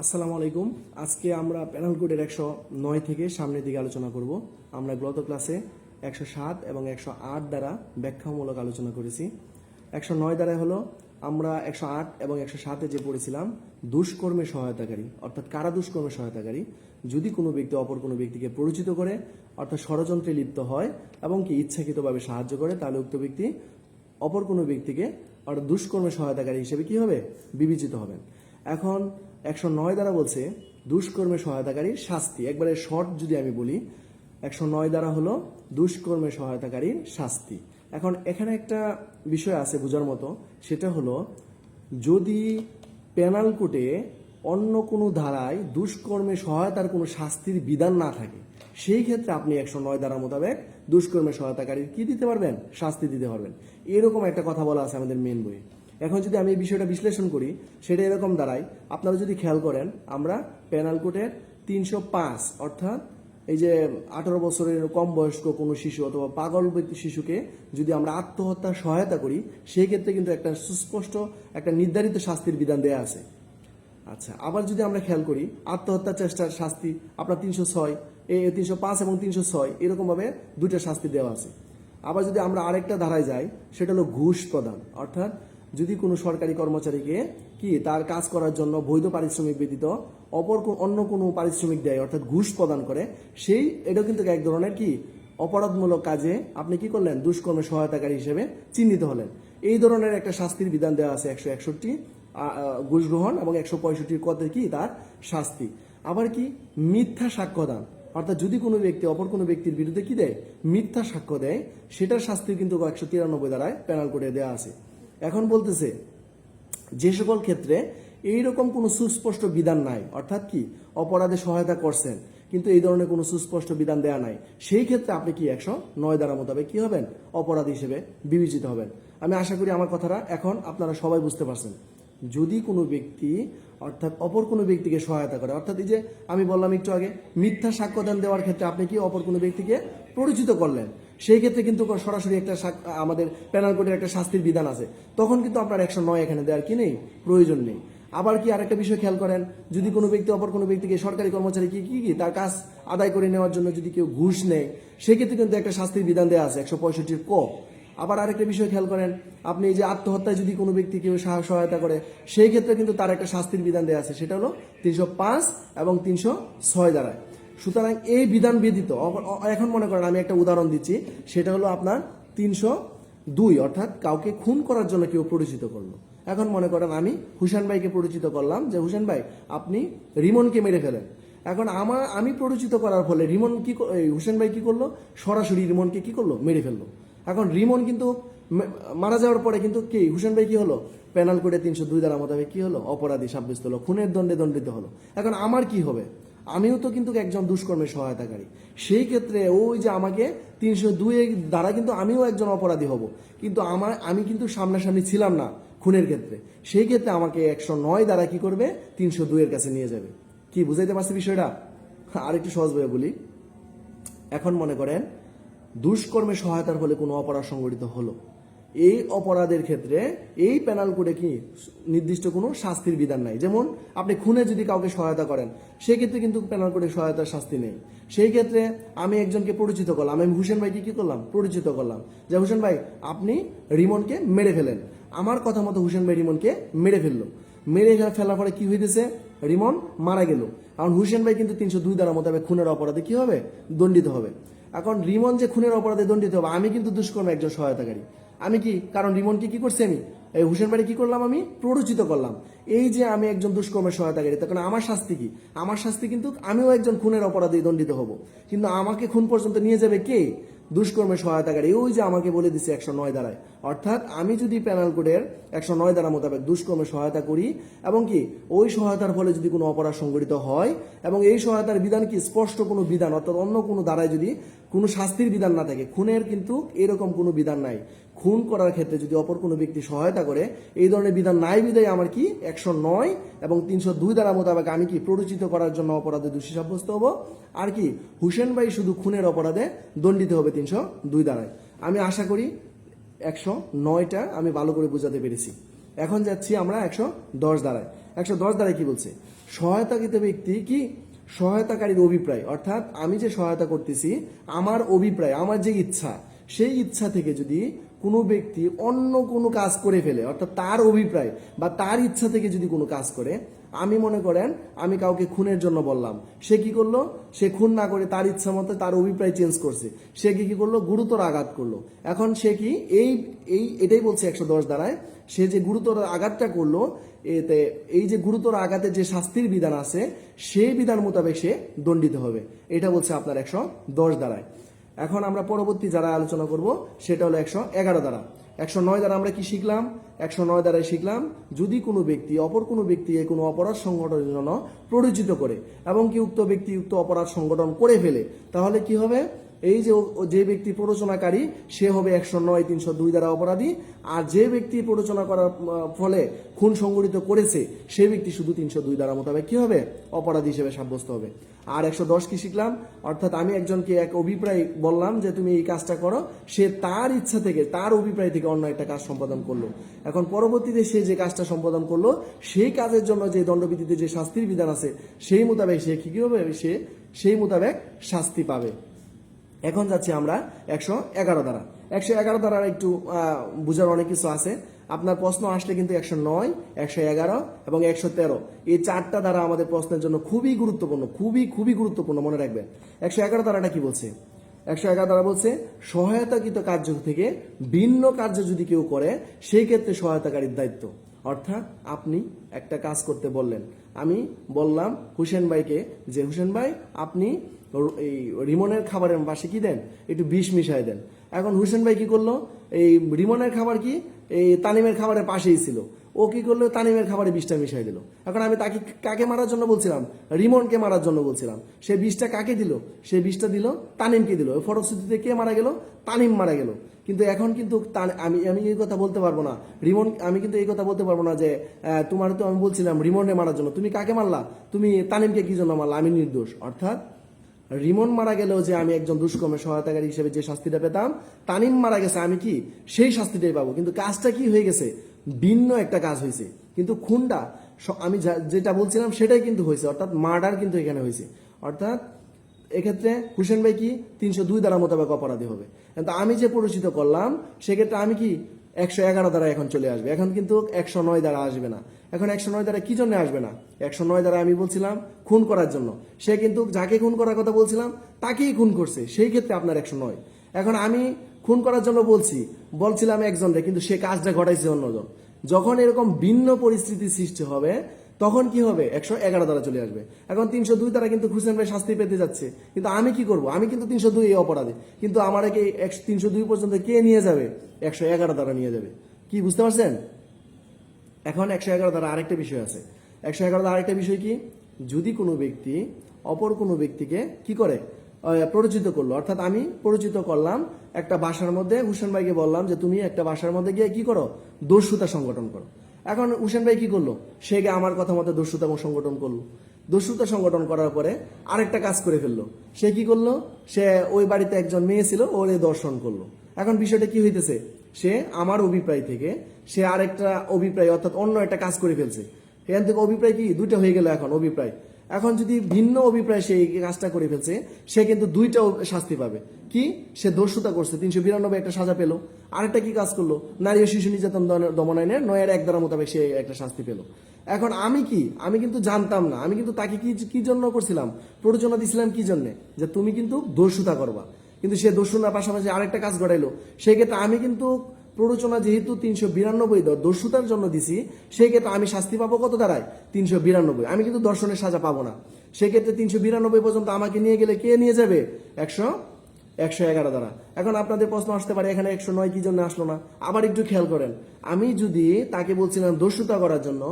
আসসালামু আলাইকুম। আজকে আমরা প্যানেল কোডের একশো নয় থেকে সামনের দিকে আলোচনা করব। আমরা গত ক্লাসে একশো সাত এবং একশো আট দ্বারা ব্যাখ্যামূলক আলোচনা করেছি। একশো নয় দ্বারা হলো আমরা একশো আট এবং একশো সাতে যে পড়েছিলাম, দুষ্কর্মে সহায়তাকারী, অর্থাৎ কারা দুষ্কর্মে সহায়তাকারী? যদি কোনো ব্যক্তি অপর কোনো ব্যক্তিকে পরিচিত করে, অর্থাৎ ষড়যন্ত্রে লিপ্ত হয় এবং কি ইচ্ছাকৃতভাবে সাহায্য করে, তাহলে উক্ত ব্যক্তি অপর কোনো ব্যক্তিকে, অর্থাৎ দুষ্কর্মে সহায়তাকারী হিসেবে কি হবে? বিবেচিত হবেন। এখন একশো নয় দ্বারা বলছে দুষ্কর্মে সহায়তাকারীর শাস্তি। একবারে শর্ট যদি আমি বলি, একশো নয় দ্বারা হলো দুষ্কর্মে সহায়তাকারীর শাস্তি। এখন এখানে একটা বিষয় আছে বোঝার মতো, সেটা হলো যদি পেনাল কোর্টে অন্য কোনো ধারায় দুষ্কর্মে সহায়তার কোনো শাস্তির বিধান না থাকে, সেই ক্ষেত্রে আপনি একশো নয় ধারা মোতাবেক দুষ্কর্মে সহায়তাকারীর কি দিতে পারবেন? শাস্তি দিতে পারবেন। এরকম একটা কথা বলা আছে আমাদের মেন বইয়ে। এখন যদি আমি এই বিষয়টা বিশ্লেষণ করি, সেটা এরকম দাঁড়ায়। আপনারা যদি খেয়াল করেন, আমরা পেনাল কোর্টের তিনশো পাঁচ, অর্থাৎ এই যে আঠারো বছরের কম বয়স্ক কোনো শিশু অথবা পাগল শিশুকে যদি আমরা আত্মহত্যার সহায়তা করি, সেই ক্ষেত্রে কিন্তু একটা সুস্পষ্ট, একটা নির্ধারিত শাস্তির বিধান দেয়া আছে। আচ্ছা আবার যদি আমরা খেয়াল করি আত্মহত্যা চেষ্টার শাস্তি আপনার তিনশো ছয় এই তিনশো পাঁচ এবং তিনশো ছয়, এরকমভাবে দুইটা শাস্তি দেওয়া আছে। আবার যদি আমরা আরেকটা ধারায় যাই, সেটা হলো ঘুষ প্রদান, অর্থাৎ যদি কোনো সরকারি কর্মচারীকে কি তার কাজ করার জন্য বৈধ পারিশ্রমিক ব্যতীত অপর অন্য কোনো পারিশ্রমিক দেয়, অর্থাৎ ঘুষ প্রদান করে, সেই এটাও কিন্তু এক ধরনের কি অপরাধমূলক কাজে আপনি কি করলেন? দুষ্কর্মে সহায়তাকারী হিসেবে চিহ্নিত হলেন। এই ধরনের একটা শাস্তির বিধান দেওয়া আছে একশো একষট্টি ঘুষ গ্রহণ এবং একশো পঁয়ষট্টির কতে কি তার শাস্তি। আবার কি মিথ্যা সাক্ষ্যদান অর্থাৎ যদি কোনো ব্যক্তি অপর কোনো ব্যক্তির বিরুদ্ধে কি দেয়? মিথ্যা সাক্ষ্য দেয়, সেটার শাস্তি কিন্তু একশো তিরানব্বই দ্বারায় প্যানাল করে দেওয়া আছে। এখন বলতেছে, যে সকল ক্ষেত্রে এইরকম কোনো সুস্পষ্ট বিধান নাই। অর্থাৎ কি? অপরাধে সহায়তা করছেন, কিন্তু এই ধরনের কোনো সুস্পষ্ট বিধান দেয়া নাই। সেই ক্ষেত্রে আপনি কি একশো নয় দ্বারা মোতাবেক কি হবেন? অপরাধ হিসেবে বিবেচিত হবেন। আমি আশা করি আমার কথাটা এখন আপনারা সবাই বুঝতে পারছেন। যদি কোনো ব্যক্তি, অর্থাৎ অপর কোনো ব্যক্তিকে সহায়তা করে, অর্থাৎ এই যে আমি বললাম একটু আগে, মিথ্যা সাক্ষ্যদান দেওয়ার ক্ষেত্রে আপনি কি অপর কোনো ব্যক্তিকে পরিচিত করলেন? সেই ক্ষেত্রে কিন্তু সরাসরি একটা আমাদের প্যানাল কোডের একটা শাস্তির বিধান আছে। তখন কিন্তু আপনার একশো নয় এখানে দেওয়ার কি নেই? প্রয়োজন নেই। আবার কি আরেকটা বিষয় খেয়াল করেন, যদি কোনো ব্যক্তি, অপর কোনো ব্যক্তিকে সরকারি কর্মচারী কি কি কি, তার কাজ আদায় করে নেওয়ার জন্য যদি কেউ ঘুষ নেয়, সেক্ষেত্রে কিন্তু একটা শাস্তির বিধান দেওয়া আছে, একশো পঁয়ষট্টির ক। আবার আরেকটা বিষয় খেয়াল করেন, আপনি এই যে আত্মহত্যায় যদি কোনো ব্যক্তি কেউ সাহ- সহায়তা করে, সেই ক্ষেত্রে কিন্তু তার একটা শাস্তির বিধান দেওয়া আছে, সেটা হলো তিনশো পাঁচ এবং তিনশো ছয় দ্বারায় সুতরাং এই বিধান ব্যতীত এখন মনে করেন আমি একটা উদাহরণ দিচ্ছি, সেটা হলো আপনার তিনশো দুই, অর্থাৎ কাউকে খুন করার জন্য কেউ পরিচিত করল। এখন মনে করেন আমি হুসেন ভাইকে পরিচিত করলাম, যে হুসেন ভাই, আপনি রিমনকে মেরে ফেলেন। এখন আমার আমি পরিচিত করার ফলে রিমন কি হুসেন ভাই কি করল? সরাসরি রিমনকে কি করল? মেরে ফেলল। এখন রিমন কিন্তু মারা যাওয়ার পরে কিন্তু কি, হুসেন ভাই কি হলো? প্যানাল করে তিনশো দুই দ্বারা মোতাবেক কি হলো? অপরাধী সাব্যস্ত হলো, খুনের দণ্ডে দণ্ডিত হলো। এখন আমার কি হবে? আমিও তো কিন্তু একজন দুষ্কর্মের সহায়তাকারী। সেই ক্ষেত্রে ওই যে আমাকে তিনশো দুই দ্বারা কিন্তু আমিও একজন অপরাধী হব। কিন্তু আমার, আমি কিন্তু সামনাসামনি ছিলাম না খুনের ক্ষেত্রে। সেই ক্ষেত্রে আমাকে একশো নয় দ্বারা কি করবে? তিনশো দুইয়ের কাছে নিয়ে যাবে। কি, বুঝাইতে পারছি বিষয়টা? আরেকটু সহজভাবে বলি। এখন মনে করেন দুষ্কর্মে সহায়তার ফলে কোনো অপরাধ সংগঠিত হলো। এই অপরাধের ক্ষেত্রে এই প্যানাল কোডে কি নির্দিষ্ট কোনো শাস্তির বিধান নাই? যেমন আপনি খুনে যদি কাউকে সহায়তা করেন, সেক্ষেত্রে কিন্তু প্যানাল কোডে সহায়তার শাস্তি নেই। সেই ক্ষেত্রে আমি একজনকে পরিচিত করলাম, আমি হুসেন ভাইকে কি করলাম? পরিচিত করলাম। যে হুসেন ভাই, আপনি রিমনকে মেরে ফেলেন। আমার কথা মতো হুসেন ভাই রিমনকে মেরে ফেলল। মেরে ফেলার পরে কি হইতেছে? রিমন মারা গেল। কারণ হুসেন ভাই কিন্তু তিনশো দুই দ্বারা মোতাবেক খুনের অপরাধে কি হবে? দণ্ডিত হবে। এখন রিমন যে খুনের অপরাধে দণ্ডিত হবে, আমি কিন্তু দুষ্কর্মে একজন সহায়তাকারী। আমি কি, কারণ রিমনকে কি করছি আমি? এই হুসেন বাড়ি কি করলাম আমি? প্ররোচিত করলাম। এই যে আমি একজন দুষ্কর্মের সহায়তাকারী তখন আমার শাস্তি কি? আমার শাস্তি কিন্তু আমিও একজন খুনের অপরাধে, দণ্ডিত হব। কিন্তু আমাকে খুন পর্যন্ত নিয়ে যাবে কে? দুষ্কর্মের সহায়তাকারী ওই যে আমাকে বলে দিছে একশো নয় দ্বারায়। অর্থাৎ আমি যদি প্যানাল কোডের একশো নয় দ্বারা মোতাবেক দুষ্কর্মে সহায়তা করি, এবং কি, ওই সহায়তার ফলে যদি কোনো অপরাধ সংঘটিত হয়, এবং এই সহায়তার বিধান কি, স্পষ্ট কোনো বিধান, অর্থাৎ অন্য কোনো দ্বারায় যদি কোনো শাস্তির বিধান না থাকে, খুনের কিন্তু এরকম কোনো বিধান নাই। খুন করার ক্ষেত্রে যদি অপর কোনো ব্যক্তি সহায়তা করে, এই ধরনের বিধান নাই বিধায় আমার কি একশো নয় এবং তিনশো দুই দ্বারা মোতাবেক আমি কি প্ররোচিত করার জন্য অপরাধে দোষী সাব্যস্ত হব? আর কি, হুসেন ভাই শুধু খুনের অপরাধে দণ্ডিত হবে তিনশো দুই দ্বারায়। আমি আশা করি একশো নয়টা আমি ভালো করে বোঝাতে পেরেছি। এখন যাচ্ছি আমরা একশো দশ দ্বারায়। একশো দশ দ্বারায় কি বলছে? সহায়তাকৃত ব্যক্তি কি? সহায়তাকারীর অভিপ্রায়, অর্থাৎ আমি যে সহায়তা করতেছি, আমার অভিপ্রায়, আমার যে ইচ্ছা, সেই ইচ্ছা থেকে যদি কোনো ব্যক্তি অন্য কোনো কাজ করে ফেলে, অর্থাৎ তার অভিপ্রায় বা তার ইচ্ছা থেকে যদি কোনো কাজ করে, আমি মনে করেন আমি কাউকে খুনের জন্য বললাম, সে কি করল? সে খুন না করে তার ইচ্ছা মতো তার অভিপ্রায় চেঞ্জ করছে। সে কি কি করল? গুরুতর আঘাত করল। এখন সে কি এই এই, এটাই বলছে একশো দশ দ্বারায় সে যে গুরুতর আঘাতটা করল, এতে এই যে গুরুতর আঘাতের যে শাস্তির বিধান আছে, সেই বিধান মোতাবেক সে দণ্ডিত হবে। এটা বলছে আপনার একশো দশ দ্বারায় এখন আমরা পরবর্তী যারা আলোচনা করব, সেটা হলো একশো এগারো দ্বারা। একশো নয় দ্বারা আমরা কি শিখলাম? একশো নয় দ্বারাই শিখলাম, যদি কোনো ব্যক্তি, অপর কোনো ব্যক্তি কোনো অপরাধ সংগঠনের জন্য প্ররোচিত করে এবং কি উক্ত ব্যক্তি উক্ত অপরাধ সংগঠন করে ফেলে, তাহলে কি হবে? এই যে যে ব্যক্তি প্ররোচনাকারী, সে হবে একশো নয়, তিনশো দুই দ্বারা অপরাধী। আর যে ব্যক্তি প্ররোচনা করার ফলে খুন সংগঠিত করেছে, সে ব্যক্তি শুধু তিনশো দুই দ্বারা মোতাবেক কি হবে? অপরাধী হিসেবে সাব্যস্ত হবে। আর একশো দশ কি শিখলাম? অর্থাৎ আমি একজনকে এক অভিপ্রায় বললাম যে, তুমি এই কাজটা করো। সে তার ইচ্ছা থেকে, তার অভিপ্রায় থেকে অন্য একটা কাজ সম্পাদন করল। এখন পরবর্তীতে সে যে কাজটা সম্পাদন করল, সেই কাজের জন্য যে দণ্ডবিধিতে যে শাস্তির বিধান আছে, সেই মোতাবেক সে কি হবে? সে, সেই মোতাবেক শাস্তি পাবে। এখন যাচ্ছি আমরা একশো এগারো দ্বারা। একশো এগারো দ্বারা একটু বোঝার অনেক কিছু আছে। আপনার প্রশ্ন আসলে কিন্তু একশো নয়, একশো এগারো এবং একশো তেরো। এই চারটা দ্বারা আমাদের প্রশ্নের জন্য খুবই গুরুত্বপূর্ণ, খুবই খুবই গুরুত্বপূর্ণ, মনে রাখবেন। একশো এগারো দ্বারাটা কি বলছে? একশো এগারো দ্বারা বলছে, সহায়তাকৃত কার্য থেকে ভিন্ন কার্য যদি কেউ করে সেই ক্ষেত্রে সহায়তাকারীর দায়িত্ব। অর্থাৎ আপনি একটা কাজ করতে বললেন। আমি বললাম হুসেন ভাইকে যে, হুসেন ভাই, আপনি এই রিমনের খাবারের পাশে কি দেন? একটু বিষ মিশাই দেন। এখন হুসেন ভাই কি করল? এই রিমনের খাবার কি? এই তানিমের খাবারের পাশেই ছিল। ও কি করল? তানিমের খাবারে বিষটা মিশাই দিল। এখন আমি তাকে কাকে মারার জন্য বলছিলাম? রিমনকে মারার জন্য বলছিলাম। সে বিষটা কাকে দিল? সে বিষটা দিল তানিমকে দিল। ফটোশ্রুতিতে কে মারা গেল? তানিম মারা গেল। কিন্তু এখন কিন্তু আমি আমি এই কথা বলতে পারব না। রিমন, আমি কিন্তু এই কথা বলতে পারব না যে তোমার তো আমি বলছিলাম রিমনকে মারার জন্য। তুমি কাকে মারলা? তুমি তানিমকে কি জন্য মারলা? আমি নির্দোষ। অর্থাৎ রিমন মারা গেলেও যে আমি একজন দুষ্কর্মের সহায়তাকারী হিসেবে যে শাস্তিটা পেতাম, তানিম মারা গেছে, আমি কি সেই শাস্তিটাই পাবো? কিন্তু কাজটা কি হয়ে গেছে? ভিন্ন একটা কাজ হয়েছে। কিন্তু খুনটা আমি যেটা বলছিলাম সেটাই কিন্তু হয়েছে। অর্থাৎ মার্ডার কিন্তু এখানে হয়েছে। অর্থাৎ এক্ষেত্রে হুসেন ভাই কি তিনশো দুই দ্বারা মোতাবেক অপরাধী হবে। কিন্তু আমি যে পরিচিত করলাম, সেক্ষেত্রে আমি কি একশো এগারো দ্বারা এখন চলে আসবে। এখন কিন্তু একশো নয় দ্বারা আসবে না। এখন একশো নয় দ্বারা কি জন্য আসবে না? একশো নয় দ্বারা আমি বলছিলাম খুন করার জন্য। সে কিন্তু যাকে খুন করার কথা বলছিলাম, তাকেই খুন করছে। সেই ক্ষেত্রে আপনার একশো নয়। এখন আমি খুন করার জন্য বলছি, বলছিলাম একজনরে কিন্তু সে কাজটা ঘটাইছে অন্যজন। যখন এরকম ভিন্ন পরিস্থিতি সৃষ্টি হবে তখন কি হবে? একশো এগারো দ্বারা চলে আসবে। এখন তিনশো দুই দ্বারা কিন্তু হুসেন ভাই শাস্তি পেতে যাচ্ছে। কিন্তু আমি কি করব? আমি কিন্তু তিনশো দুই এই অপরাধে। কিন্তু আমার একে তিনশো দুই পর্যন্ত কে নিয়ে যাবে? একশো এগারো দ্বারা নিয়ে যাবে। কি, বুঝতে পারছেন? এখন একশো এগারো দ্বারা আরেকটা বিষয় আছে। একশো এগারো দ্বারা আরেকটা বিষয় কি? যদি কোনো ব্যক্তি অপর কোনো ব্যক্তিকে কি করে? পরিচিত করল। অর্থাৎ আমি পরিচিত করলাম, একটা বাসার মধ্যে হুসেন ভাইকে বললাম যে, তুমি একটা বাসার মধ্যে গিয়ে কি করো? দস্যুতা সংগঠন করো। এখন হুসেন ভাই কি করল? সে গিয়ে আমার কথা মতো দস্যুতা সংগঠন করল। দস্যুতা সংগঠন করার পরে আরেকটা কাজ করে ফেলল। সে কি করল? সে ওই বাড়িতে একজন মেয়ে ছিল, ওরে দর্শন করল। এখন বিষয়টা কি হইতেছে? সে আমার অভিপ্রায় থেকে সে আরেকটা অভিপ্রায় অর্থাৎ অন্য একটা কাজ করে ফেলছে। এখান থেকে অভিপ্রায় কি? দুইটা হয়ে গেল এখন অভিপ্রায়। এখন যদি ভিন্ন অভিপ্রায় সে কাজটা করে ফেলছে, সে কিন্তু দুইটা শাস্তি পাবে। কি? সে দস্যুতা করছে, তিনশো বিরানব্বই একটা সাজা পেল। আরেকটা কি কাজ করল? নারী ও শিশু নির্যাতন দমন- আইনের নয়ের এক দ্বারা মোতাবেক সে একটা শাস্তি পেল। এখন আমি কি? আমি কিন্তু জানতাম না। আমি কিন্তু তাকে কি কি জন্য করছিলাম? প্ররোচনা দিছিলাম কি জন্য? যে তুমি কিন্তু দস্যুতা করবা। কিন্তু সে দস্যুতার পাশাপাশি আরেকটা কাজ ঘটাইলো। সেক্ষেত্রে আমি কিন্তু প্ররোচনা যেহেতু তিনশো বিরানব্বই দস্যুতার জন্য দিছি সেই ক্ষেত্রে আমি শাস্তি পাবো কত দাঁড়ায় তিনশো বিরানব্বই। আমি কিন্তু দর্শনের সাজা পাবো না। সেক্ষেত্রে তিনশো বিরানব্বই পর্যন্ত আমাকে নিয়ে গেলে কে নিয়ে যাবে? একশো একশো এগারো দ্বারা। এখন আপনাদের প্রশ্ন আসতে পারে, এখানে একশো নয় কি জন্য আসলো না? আবার একটু খেয়াল করেন। আমি যদি তাকে বলছিলাম দস্যুতা করার জন্য,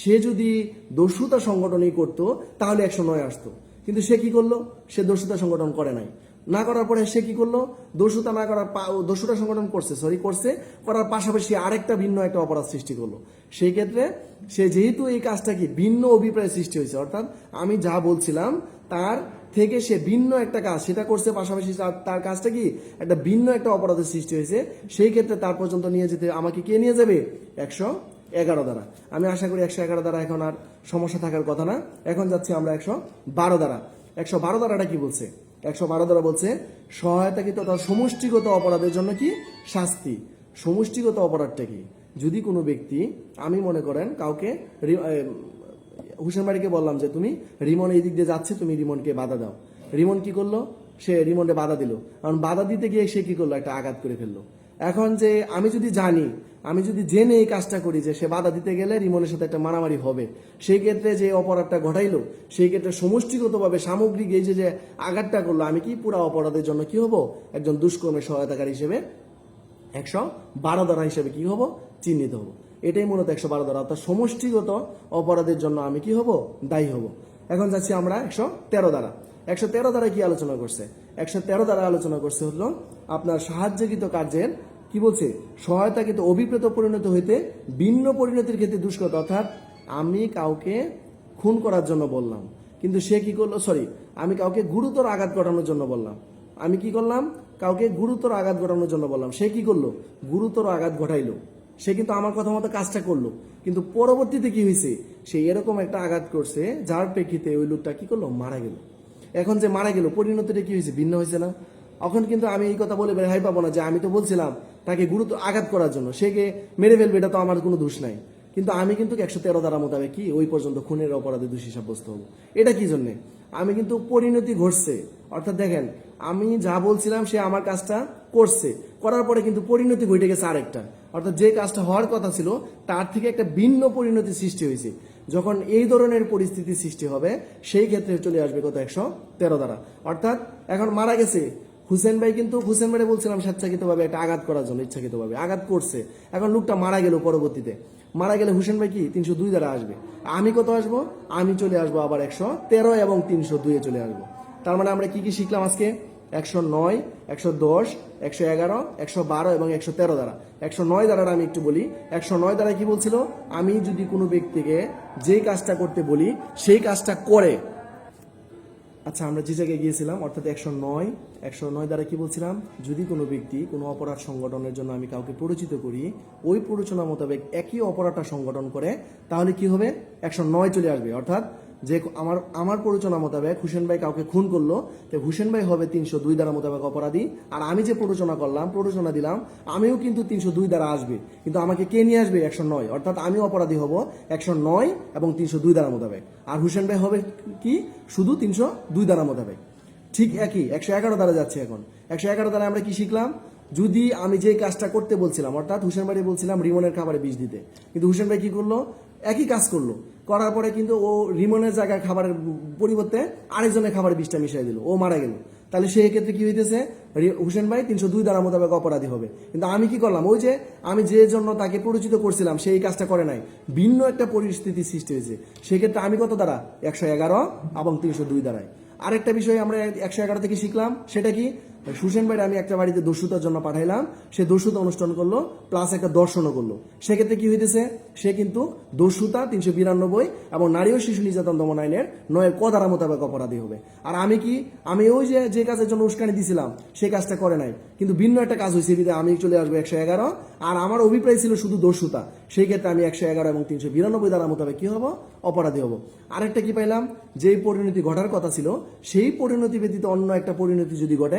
সে যদি দস্যুতা সংগঠনই করতো, তাহলে একশো নয় আসতো। কিন্তু সে কি করল? সে দস্যুতা সংগঠন করে নাই। না করার পরে সে কি করল? দস্যুতা না করার দস্যুতা সংগঠন করছে সরি করছে। করার পাশাপাশি আরেকটা ভিন্ন একটা অপরাধ সৃষ্টি করল। সেই ক্ষেত্রে সে যেহেতু এই কাজটা কি ভিন্ন অভিপ্রায় সৃষ্টি হয়েছে, অর্থাৎ আমি যা বলছিলাম, তার থেকে সে ভিন্ন একটা কাজ সেটা করছে, পাশাপাশি তার কাজটা কি একটা ভিন্ন একটা অপরাধের সৃষ্টি হয়েছে। সেই ক্ষেত্রে তার পর্যন্ত নিয়ে যেতে আমাকে কে নিয়ে যাবে? একশো এগারো দ্বারা। আমি আশা করি একশো এগারো দ্বারা এখন আর সমস্যা থাকার কথা না। এখন যাচ্ছি আমরা একশো বারো দ্বারা। একশো বারো দ্বারাটা কি বলছে? একশো বারো দ্বারা বলছে, সহায়তা কি তথা সমষ্টিগত অপরাধের জন্য কি? শাস্তি। সমষ্টিগত অপরাধটা কি? যদি কোনো ব্যক্তি, আমি মনে করেন কাউকে হুসেন বাড়িকে বললাম যে, তুমি রিমন এই দিক দিয়ে যাচ্ছে, তুমি রিমনকে বাধা দাও। রিমন কি করল? সে রিমনকে বাধা দিল। কারণ বাধা দিতে গিয়ে সে কি করল? একটা আঘাত করে ফেলল। এখন যে আমি যদি জানি, আমি যদি জেনে এই কাজটা করি যে সে বাধা দিতে গেলে রিমনের সাথে একটা মারামারি হবে, সেই ক্ষেত্রে যে অপরাধটা ঘটাইলো, সেই ক্ষেত্রে সমষ্টিগতভাবে সামগ্রিক এই যে যে আঘাতটা করল, আমি কি পুরা অপরাধের জন্য কি হব? একজন দুষ্কর্মের সহায়তাকারী হিসেবে একশো বারো দ্বারা হিসেবে কি হব? চিহ্নিত হব। এটাই মূলত একশো বারো দ্বারা অর্থাৎ সমষ্টিগত অপরাধের জন্য আমি কি হব? দায়ী হব। এখন যাচ্ছি আমরা একশো তেরো দ্বারা। একশো তেরো দ্বারা কি আলোচনা করছে? একশো তেরো দ্বারা আলোচনা করছে হলো আপনার সাহায্যকৃত কার্যের কি বলছে? সহায়তা কিন্তু অভিপ্রেত পরিণত হইতে ভিন্ন পরিণতির ক্ষেত্রে দুষ্কৃত। অর্থাৎ আমি কাউকে খুন করার জন্য বললাম, কিন্তু সে কি করল? সরি আমি কাউকে গুরুতর আঘাত ঘটানোর জন্য বললাম। আমি কি করলাম? কাউকে গুরুতর আঘাত ঘটানোর জন্য বললাম। সে কি করল? গুরুতর আঘাত ঘটাইলো। সে কিন্তু আমার কথা মতো কাজটা করল। কিন্তু পরবর্তীতে কি হয়েছে? সে এরকম একটা আঘাত করছে, যার প্রেক্ষিতে ওই লোকটা কি করল? মারা গেল। এখন যে মারা গেল, পরিণতিটা কি হয়েছে? ভিন্ন হয়েছে না? এখন কিন্তু আমি এই কথা বলে রেহাই পাবো না যে আমি তো বলছিলাম তাকে গুরুত্ব আঘাত করার জন্য। সে কে মেরে ফেলবে, এটা তো আমার কোনো দোষ নাই। কিন্তু আমি কিন্তু একশো তেরো দ্বারা মোতাবেক কি ওই পর্যন্ত খুনের অপরাধে দোষী সাব্যস্ত হব। এটা কি জন্যে? আমি কিন্তু পরিণতি ঘটছে। অর্থাৎ দেখেন, আমি যা বলছিলাম সে আমার কাজটা করছে। করার পরে কিন্তু পরিণতি ঘটে গেছে আরেকটা। অর্থাৎ যে কাজটা হওয়ার কথা ছিল, তার থেকে একটা ভিন্ন পরিণতি সৃষ্টি হয়েছে। যখন এই ধরনের পরিস্থিতি সৃষ্টি হবে, সেই ক্ষেত্রে চলে আসবে কত একশো তেরো দ্বারা। অর্থাৎ এখন মারা গেছে। হুসেন ভাই কিন্তু, হুসেন ভাই বলছিলাম স্বেচ্ছাকৃতভাবে একটা আঘাত করার জন্য, ইচ্ছাকৃতভাবে আঘাত করছে। এখন লোকটা মারা গেল পরবর্তীতে। মারা গেলে হুসেন ভাই কি, তিনশো দুই দ্বারা আসবে। আমি কত আসব? আমি চলে আসব আবার একশো তেরো এবং তিনশো দুইয়ে চলে আসব। তার মানে আমরা কি কি শিখলাম আজকে? একশো নয়, একশো দশ, একশো এগারো, একশো বারো এবং একশো তেরো দ্বারা। একশো নয় দ্বারা আমি একটু বলি। একশো নয় দ্বারা কি বলছিল? আমি যদি কোনো ব্যক্তিকে যে কাজটা করতে বলি, সেই কাজটা করে। আচ্ছা আমরা যে জায়গায় গিয়েছিলাম, অর্থাৎ একশো নয় একশো নয় দ্বারা কি বলছিলাম? যদি কোনো ব্যক্তি কোনো অপরাধ সংগঠনের জন্য আমি কাউকে পরিচিত করি, ওই প্ররোচনা মোতাবেক একই অপরাধটা সংগঠন করে, তাহলে কি হবে? একশো নয় চলে আসবে। অর্থাৎ যে আমার আমার প্ররোচনা মোতাবেক হুসেন ভাই কাউকে খুন করল, তো হুসেন ভাই হবে তিনশো দুই দ্বারা মোতাবেক অপরাধী। আর আমি যে প্ররোচনা করলাম, প্ররোচনা দিলাম, আমিও কিন্তু তিনশো দুই দ্বারা আসবে। কিন্তু আমাকে কে নিয়ে আসবে? একশো নয়। অর্থাৎ আমি অপরাধী হব একশো নয় এবং তিনশো দুই দ্বারা মোতাবেক। আর হুসেন ভাই হবে কি? শুধু তিনশো দুই দ্বারা মোতাবেক। ঠিক একই, একশো এগারো দ্বারা যাচ্ছে এখন। একশো এগারো দ্বারা আমরা কি শিখলাম? যদি আমি যে কাজটা করতে বলছিলাম, অর্থাৎ হুসেন ভাই বলছিলাম রিমনের খাবারে বিষ দিতে। কিন্তু হুসেন ভাই কি করল? একই কাজ করল। করার পরে কিন্তু ও রিমনের জায়গায় খাবারের পরিবর্তে আরেকজনের খাবারে বিষটা মিশিয়ে দিল। ও মারা গেল। তাহলে সেই ক্ষেত্রে কি হইতেছে? হুসেন ভাই তিনশো দুই দ্বারা মোতাবেক অপরাধী হবে। কিন্তু আমি কি করলাম? ওই যে আমি যে জন্য তাকে পরিচিত করছিলাম সেই কাজটা করে নাই। ভিন্ন একটা পরিস্থিতি সৃষ্টি হয়েছে। সেক্ষেত্রে আমি কত দ্বারা? একশো এগারো এবং তিনশো দুই দ্বারায়। আরেকটা বিষয় আমরা একশো এগারো থেকে শিখলাম, সেটা কি? সুসেন ভাইয়ের আমি একটা বাড়িতে দস্যুতার জন্য পাঠাইলাম। সে দস্যুতা অনুষ্ঠান করল প্লাস একটা দর্শনও করল। সেক্ষেত্রে কি হইতেছে? সে কিন্তু দস্যুতা তিনশো বিরানব্বই এবং নারী ও শিশু নির্যাতন দমন আইনের নয়ের ক ধারা মোতাবেক অপরাধী হবে। আর আমি কি, আমি ওই যে যে কাজের জন্য উস্কানি দিছিলাম সেই কাজটা করে নাই। কিন্তু ভিন্ন একটা কাজ হয়েছে বিধায় আমি চলে আসব একশো এগারো। আর আমার অভিপ্রায় ছিল শুধু দস্যুতা। সেই ক্ষেত্রে আমি একশো এগারো এবং তিনশো বিরানব্বই ধারা মোতাবেক কি হব? অপরাধী হব। আরেকটা কি পাইলাম? যেই পরিণতি ঘটার কথা ছিল, সেই পরিণতি ব্যতীত অন্য একটা পরিণতি যদি ঘটে